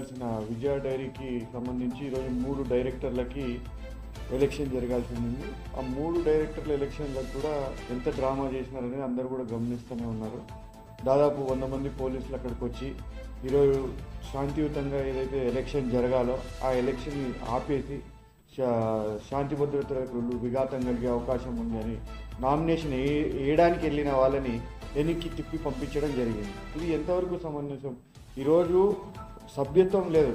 జరగాల్సిన విజయ డైరీకి సంబంధించి ఈరోజు మూడు డైరెక్టర్లకి ఎలక్షన్ జరగాల్సి ఉంది ఆ మూడు డైరెక్టర్ల ఎలక్షన్లకు కూడా ఎంత డ్రామా చేసినారనేది అందరూ కూడా గమనిస్తూనే ఉన్నారు. దాదాపు వంద మంది పోలీసులు అక్కడికి వచ్చి ఈరోజు శాంతియుతంగా ఏదైతే ఎలక్షన్ జరగాలో ఆ ఎలక్షన్ని ఆపేసి శా- శాంతి భద్రతలకు విఘాతం కలిగే అవకాశం ఉందని నామినేషన్ ఏ వేయడానికి వెళ్ళిన వాళ్ళని వెనక్కి తిప్పి పంపించడం జరిగింది. ఇది ఎంతవరకు సమంజసం? ఈరోజు సభ్యత్వం లేదు.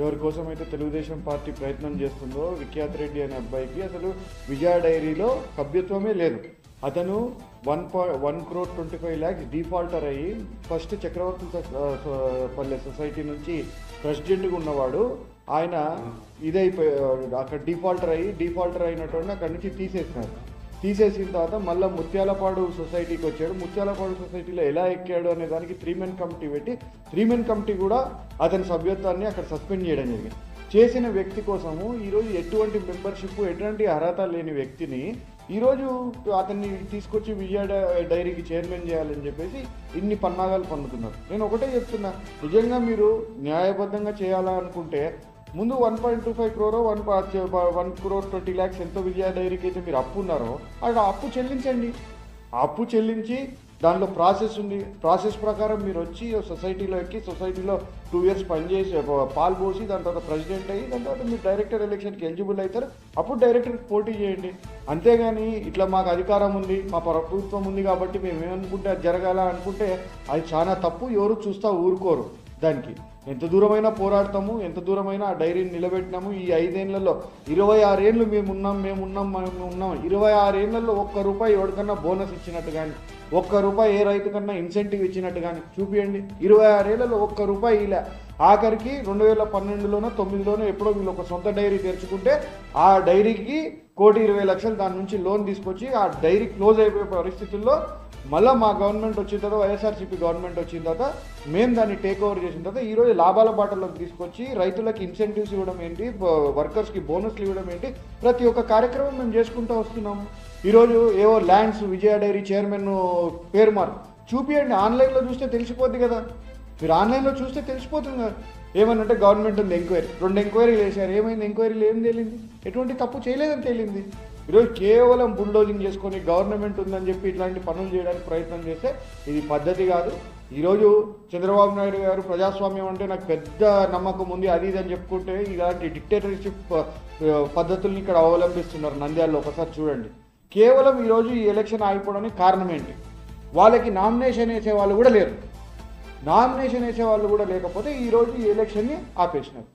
ఎవరి కోసం అయితే తెలుగుదేశం పార్టీ ప్రయత్నం చేస్తుందో విఖ్యాత్ రెడ్డి అనే అబ్బాయికి అసలు విజయ డైరీలో సభ్యత్వమే లేదు. అతను వన్ పా one crore twenty five lakhs defaulter అయ్యి ఫస్ట్ చక్రవర్తి పల్లె సొసైటీ నుంచి ప్రెసిడెంట్గా ఉన్నవాడు. ఆయన ఇదైపోయి అక్కడ డిఫాల్టర్ అయ్యి డిఫాల్టర్ అయినటువంటి అక్కడి నుంచి తీసేసినారు. తీసేసిన తర్వాత మళ్ళీ ముత్యాలపాడు సొసైటీకి వచ్చాడు. ముత్యాలపాడు సొసైటీలో ఎలా ఎక్కాడు అనే దానికి త్రీ మెన్ కమిటీ పెట్టి త్రీ మెన్ కమిటీ కూడా అతని సభ్యత్వాన్ని అక్కడ సస్పెండ్ చేయడం జరిగింది. చేసిన వ్యక్తి కోసము ఈరోజు ఎటువంటి మెంబర్షిప్ ఎటువంటి అర్హత లేని వ్యక్తిని ఈరోజు అతన్ని తీసుకొచ్చి విజయ డై- డైరీకి చైర్మన్ చేయాలని చెప్పేసి ఇన్ని పన్నాగాలు పన్నుతున్నారు. నేను ఒకటే చెప్తున్నా నిజంగా మీరు న్యాయబద్ధంగా చేయాలనుకుంటే ముందు one point two five crore one one crore twenty lakhs ఎంతో విజయ డైరీకి అయితే మీరు అప్పు ఉన్నారో అక్కడ అప్పు చెల్లించండి. ఆ అప్పు చెల్లించి దాంట్లో ప్రాసెస్ ఉంది. ప్రాసెస్ ప్రకారం మీరు వచ్చి సొసైటీలో ఎక్కి సొసైటీలో టూ ఇయర్స్ పనిచేసి పాలు పోసి దాని తర్వాత ప్రెసిడెంట్ అయ్యి దాని తర్వాత మీరు డైరెక్టర్ ఎలక్షన్కి ఎలిజిబుల్ అవుతారు. అప్పుడు డైరెక్టర్కి పోటీ చేయండి. అంతేగాని ఇట్లా మాకు అధికారం ఉంది మా ప్రభుత్వం ఉంది కాబట్టి మేము ఏమనుకుంటే అది జరగాల అనుకుంటే అది చాలా తప్పు ఎవరు చూస్తా ఊరుకోరు దానికి. ఎంత దూరమైనా పోరాడతాము ఎంత దూరమైనా ఆ డైరీని నిలబెట్టినాము. ఈ ఐదేళ్ళలో ఇరవై ఆరేళ్ళు మేము ఉన్నాం మేము ఉన్నాం మేము ఉన్నాం. ఇరవై ఆరేళ్ళలో ఒక్క రూపాయి ఎవరికన్నా బోనస్ ఇచ్చినట్టు కానీ ఒక్క రూపాయి ఏ రైతు కన్నా ఇన్సెంటివ్ ఇచ్చినట్టు కానీ చూపియండి. ఇరవై ఆరేళ్ళలో ఒక్క రూపాయి ఇలా. ఆఖరికి రెండు వేల పన్నెండులోనో తొమ్మిదిలోనో ఎప్పుడో వీళ్ళు ఒక సొంత డైరీ తెరుచుకుంటే ఆ డైరీకి కోటి ఇరవై లక్షలు దాని నుంచి లోన్ తీసుకొచ్చి ఆ డైరీ క్లోజ్ అయిపోయే పరిస్థితుల్లో మళ్ళీ మా గవర్నమెంట్ వచ్చిన తర్వాత వైఎస్ఆర్సీపీ గవర్నమెంట్ వచ్చిన తర్వాత మేము దాన్ని టేక్ ఓవర్ చేసిన తర్వాత ఈరోజు లాభాల బాటలోకి తీసుకొచ్చి రైతులకు ఇన్సెంటివ్స్ ఇవ్వడం ఏంటి వర్కర్స్కి బోనస్లు ఇవ్వడం ఏంటి ప్రతి ఒక్క కార్యక్రమం మేము చేసుకుంటూ వస్తున్నాము ఈరోజు ఏవో ల్యాండ్స్ విజయ డైరీ చైర్మన్ పేరు మారు చూపియండి ఆన్లైన్లో చూస్తే తెలిసిపోద్ది కదా. మీరు ఆన్లైన్లో చూస్తే తెలిసిపోతుంది కదా. ఏమనంటే గవర్నమెంట్ ఉంది ఎంక్వైరీ రెండు ఎంక్వైరీలు వేశారు ఏమైంది ఎంక్వైరీలు ఏం తేలింది? ఎటువంటి తప్పు చేయలేదని తేలింది. ఈరోజు కేవలం బుల్డోజింగ్ చేసుకొని గవర్నమెంట్ ఉందని చెప్పి ఇట్లాంటి పనులు చేయడానికి ప్రయత్నం చేస్తే ఇది పద్ధతి కాదు. ఈరోజు చంద్రబాబు నాయుడు గారు ప్రజాస్వామ్యం అంటే నాకు పెద్ద నమ్మకం ఉంది అది ఇది అని చెప్పుకుంటే ఇలాంటి డిక్టేటర్షిప్ పద్ధతుల్ని ఇక్కడ అవలంబిస్తున్నారు నంద్యాలలో. ఒకసారి చూడండి. కేవలం ఈరోజు ఈ ఎలక్షన్ ఆగిపోవడానికి కారణం ఏంటి? వాళ్ళకి నామినేషన్ వేసే వాళ్ళు కూడా లేరు. నామినేషన్ వేసే వాళ్ళు కూడా లేకపోతే ఈరోజు ఈ ఎలక్షన్ని ఆపేసినారు.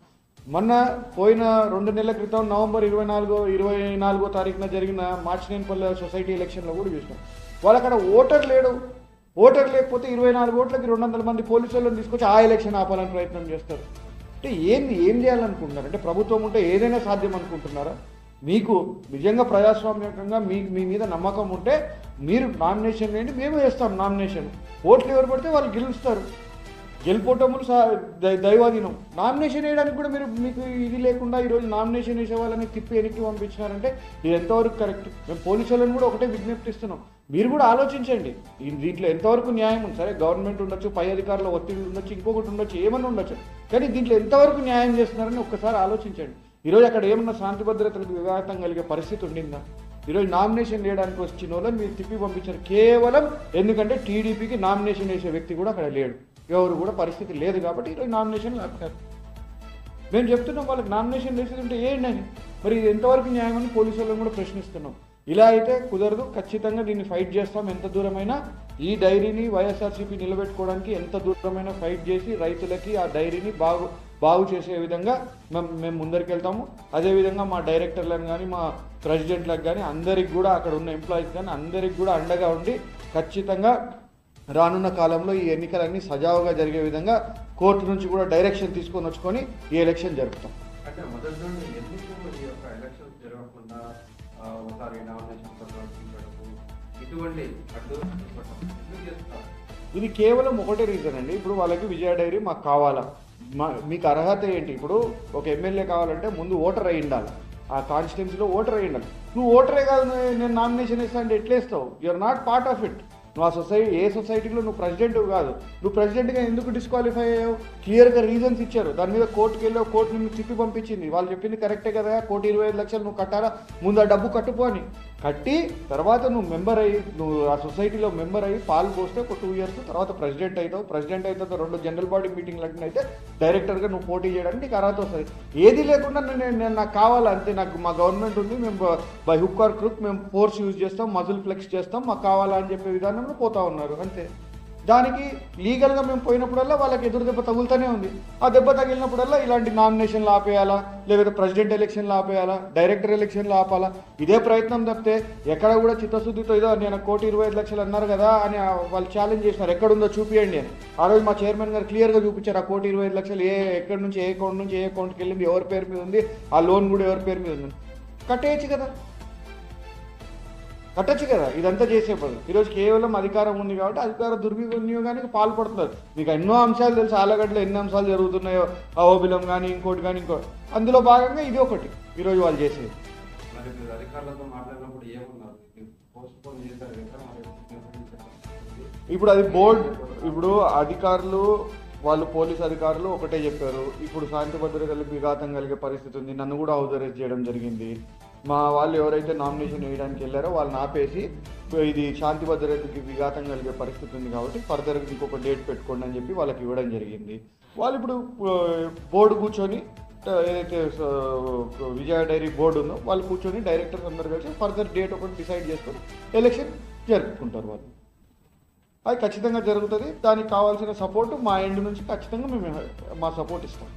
మొన్న పోయిన రెండు నెలల క్రితం నవంబర్ ఇరవై నాలుగో ఇరవై నాలుగో తారీఖున జరిగిన మార్చినేనిపల్లె సొసైటీ ఎలక్షన్లో కూడా చూసినాం. వాళ్ళు అక్కడ ఓటర్ లేడు. ఓటర్ లేకపోతే ఇరవై నాలుగు ఓట్లకి రెండు వందల మంది పోలీసు వాళ్ళని తీసుకొచ్చి ఆ ఎలక్షన్ ఆపాలని ప్రయత్నం చేస్తారు. అంటే ఏంది ఏం చేయాలనుకుంటున్నారు? అంటే ప్రభుత్వం ఉంటే ఏదైనా సాధ్యం అనుకుంటున్నారా? మీకు నిజంగా ప్రజాస్వామ్యకంగా మీ మీ మీద నమ్మకం ఉంటే మీరు నామినేషన్ వేయండి మేము వేస్తాం నామినేషన్. ఓట్లు ఎవరు పడితే వాళ్ళు గెలుస్తారు. గెలుపోటములు దైవాధీనం. నామినేషన్ వేయడానికి కూడా మీరు మీకు ఇది లేకుండా ఈరోజు నామినేషన్ వేసే వాళ్ళని తిప్పి వెనక్కి పంపించినారంటే ఇది ఎంతవరకు కరెక్ట్ మేము పోలీసులను వాళ్ళని కూడా ఒకటే విజ్ఞప్తి ఇస్తున్నాం మీరు కూడా ఆలోచించండి. దీంట్లో ఎంతవరకు న్యాయం ఉంది? సరే గవర్నమెంట్ ఉండొచ్చు పై అధికారుల ఒత్తిడి ఉండొచ్చు ఇంకొకటి ఉండొచ్చు ఏమన్నా ఉండొచ్చు. కానీ దీంట్లో ఎంతవరకు న్యాయం చేస్తున్నారని ఒక్కసారి ఆలోచించండి. ఈరోజు అక్కడ ఏమన్నా శాంతి భద్రతలకు విఘాతం కలిగే పరిస్థితి ఉండిందా? ఈరోజు నామినేషన్ వేయడానికి వచ్చిన వాళ్ళని మీరు తిప్పి పంపించారు. కేవలం ఎందుకంటే టీడీపీకి నామినేషన్ వేసే వ్యక్తి కూడా అక్కడ లేడు. ఎవరు కూడా పరిస్థితి లేదు కాబట్టి ఈరోజు నామినేషన్ ఆపుతారు మేము చెప్తున్నాం వాళ్ళకి నామినేషన్ వేసేది ఉంటే ఏంటి మరి ఇది ఎంతవరకు న్యాయం అని పోలీసు వాళ్ళని కూడా ప్రశ్నిస్తున్నాం. ఇలా అయితే కుదరదు. ఖచ్చితంగా దీన్ని ఫైట్ చేస్తాం. ఎంత దూరమైనా ఈ డైరీని వైఎస్ఆర్సీపీ నిలబెట్టుకోవడానికి ఎంత దూరమైనా ఫైట్ చేసి రైతులకి ఆ డైరీని బాగు బాగు చేసే విధంగా మేము మేము ముందరికి వెళ్తాము అదేవిధంగా మా డైరెక్టర్లను కానీ మా ప్రెసిడెంట్లకు కానీ అందరికి కూడా అక్కడ ఉన్న ఎంప్లాయీస్ కానీ అందరికి కూడా అండగా ఉండి ఖచ్చితంగా రానున్న కాలంలో ఈ ఎన్నికలన్నీ సజావుగా జరిగే విధంగా కోర్టు నుంచి కూడా డైరెక్షన్ తీసుకొని వచ్చుకొని ఈ ఎలక్షన్ జరుపుతాం అంటే మొదటి ఈ యొక్క జరగకుండా ఒకసారి ఇటువంటి ఇది కేవలం ఒకటే రీజన్ అండి ఇప్పుడు వాళ్ళకి విజయ డైరీ మాకు కావాలా మా మీకు అర్హత ఏంటి? ఇప్పుడు ఒక ఎమ్మెల్యే కావాలంటే ముందు ఓటర్ అయి ఉండాలి. ఆ కాన్స్టిట్యున్సీలో ఓటర్ అయి ఉండాలి. నువ్వు ఓటరే కాదు నేను నామినేషన్ ఇస్తా అంటే ఎట్లేస్తావు you're not part of it నువ్వు ఆ సొసైటీ ఏ సొసైటీలో నువ్వు ప్రెసిడెంట్ కాదు. నువ్వు ప్రెసిడెంట్గా ఎందుకు డిస్క్వాలిఫై అయ్యావు? క్లియర్గా రీజన్స్ ఇచ్చారు. దాని మీద కోర్టుకి వెళ్ళావు కోర్టు నిన్ను తిప్పి పంపించింది. వాళ్ళు చెప్పింది కరెక్టే కదా. కోటి ఇరవై ఐదు లక్షలు నువ్వు కట్టాలా? ముందు ఆ డబ్బు కట్టుపో అని. కట్టి తర్వాత నువ్వు మెంబర్ అయ్యి నువ్వు ఆ సొసైటీలో మెంబర్ అయ్యి పాలు పోస్తే ఒక టూ ఇయర్స్ తర్వాత ప్రెసిడెంట్ అవుతావు. ప్రెసిడెంట్ అయిన రెండు జనరల్ బాడీ మీటింగ్లు అంటే అయితే డైరెక్టర్గా నువ్వు పోటీ చేయడానికి నీకు అర్హత వస్తుంది. ఏది లేకుండా నేను నేను నాకు కావాలి అంతే. నాకు మా గవర్నమెంట్ ఉంది మేము బై హుక్ ఆర్ క్రుక్ మేము ఫోర్స్ యూజ్ చేస్తాం మజిల్ ఫ్లెక్స్ చేస్తాం మాకు కావాలా అని చెప్పే విధానంలో పోతా ఉన్నారు అంతే. దానికి లీగల్గా మేము పోయినప్పుడల్లా వాళ్ళకి ఎదురు దెబ్బ తగులుతూనే ఉంది. ఆ దెబ్బ తగిలినప్పుడల్లా ఇలాంటి నామినేషన్లు ఆపేయాలా? లేకపోతే ప్రెసిడెంట్ ఎలక్షన్లు ఆపేయాలా? డైరెక్టర్ ఎలక్షన్లు ఆపాలా? ఇదే ప్రయత్నం తప్పితే ఎక్కడ కూడా చిత్తశుద్ధితో ఇదో నేను కోటి ఇరవై ఐదు లక్షలు అన్నారు కదా అని వాళ్ళు ఛాలెంజ్ చేసినారు. ఎక్కడుందో చూపియండి అని. ఆ రోజు మా చైర్మన్ గారు క్లియర్గా చూపించారు. ఆ కోటి ఇరవై ఐదు లక్షలు ఏ ఎక్కడి నుంచి ఏ అకౌంట్ నుంచి ఏ అకౌంట్కి వెళ్ళింది ఎవరి పేరు మీద ఉంది? ఆ లోన్ కూడా ఎవరి పేరు మీద ఉంది? కట్టేయచ్చు కదా. కట్టచ్చు కదా ఇదంతా చేసే పని. ఈరోజు కేవలం అధికారం ఉంది కాబట్టి అధికార దుర్వినియోగానికి పాల్పడుతున్నారు. మీకు ఎన్నో అంశాలు తెలుసు ఆలగడ్డలో ఎన్ని అంశాలు జరుగుతున్నాయో అహోబిలం కానీ ఇంకోటి కానీ ఇంకోటి అందులో భాగంగా ఇది ఒకటి ఈరోజు వాళ్ళు చేసేది. ఇప్పుడు అది బోర్డ్ ఇప్పుడు అధికారులు వాళ్ళు పోలీస్ అధికారులు ఒకటే చెప్పారు. ఇప్పుడు శాంతి భద్రతలకు విఘాతం కలిగే పరిస్థితి ఉంది. నన్ను కూడా హౌస్ అరెస్ట్ చేయడం జరిగింది. మా వాళ్ళు ఎవరైతే నామినేషన్ వేయడానికి వెళ్ళారో వాళ్ళని ఆపేసి ఇది శాంతి భద్రతకి విఘాతం కలిగే పరిస్థితి ఉంది కాబట్టి ఫర్దర్ ఇంకొక డేట్ పెట్టుకోండి అని చెప్పి వాళ్ళకి ఇవ్వడం జరిగింది. వాళ్ళు ఇప్పుడు బోర్డు కూర్చొని ఏదైతే విజయ డైరీ బోర్డు ఉందో వాళ్ళు కూర్చొని డైరెక్టర్స్ అందరు కలిసి ఫర్దర్ డేట్ ఒకటి డిసైడ్ చేసుకొని ఎలక్షన్ జరుపుకుంటారు వాళ్ళు. అది ఖచ్చితంగా జరుగుతుంది. దానికి కావాల్సిన సపోర్ట్ మా ఎండ్ నుంచి ఖచ్చితంగా మేము మా సపోర్ట్ ఇస్తాం.